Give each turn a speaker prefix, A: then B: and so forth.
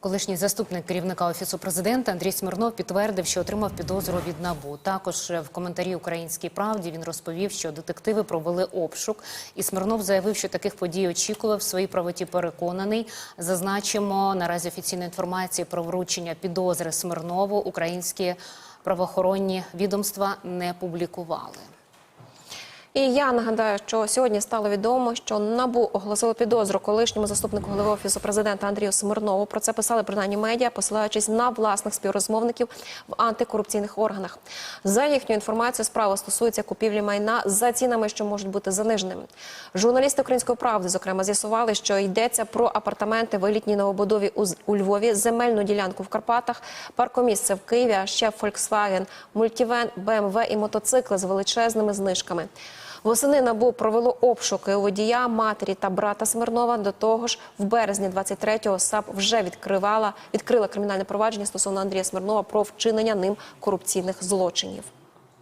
A: Колишній заступник керівника офісу президента Андрій Смирнов підтвердив, що отримав підозру від набу. Також в коментарі Українській правді він розповів, що детективи провели обшук, і Смирнов заявив, що таких подій очікував в своїй правоті. Переконаний. Зазначимо наразі офіційної інформації про вручення підозри Смирнову українські правоохоронні відомства не публікували.
B: І я нагадаю, що сьогодні стало відомо, що набу оголосило підозру колишньому заступнику голови офісу президента Андрію Смирнову. Про це писали принаймні медіа, посилаючись на власних співрозмовників в антикорупційних органах. За їхню інформацією, справа стосується купівлі майна за цінами, що можуть бути заниженими. Журналісти української правди, зокрема, з'ясували, що йдеться про апартаменти в елітній новобудові у, Львові, земельну ділянку в Карпатах, паркомісце в Києві, а ще Volkswagen, мультівен, BMW і мотоцикли з величезними знижками. Восени НАБУ провело обшуки у водія, матері та брата Смирнова. До того ж, в березні 23-го САП вже відкривала відкрила кримінальне провадження стосовно Андрія Смирнова про вчинення ним корупційних злочинів.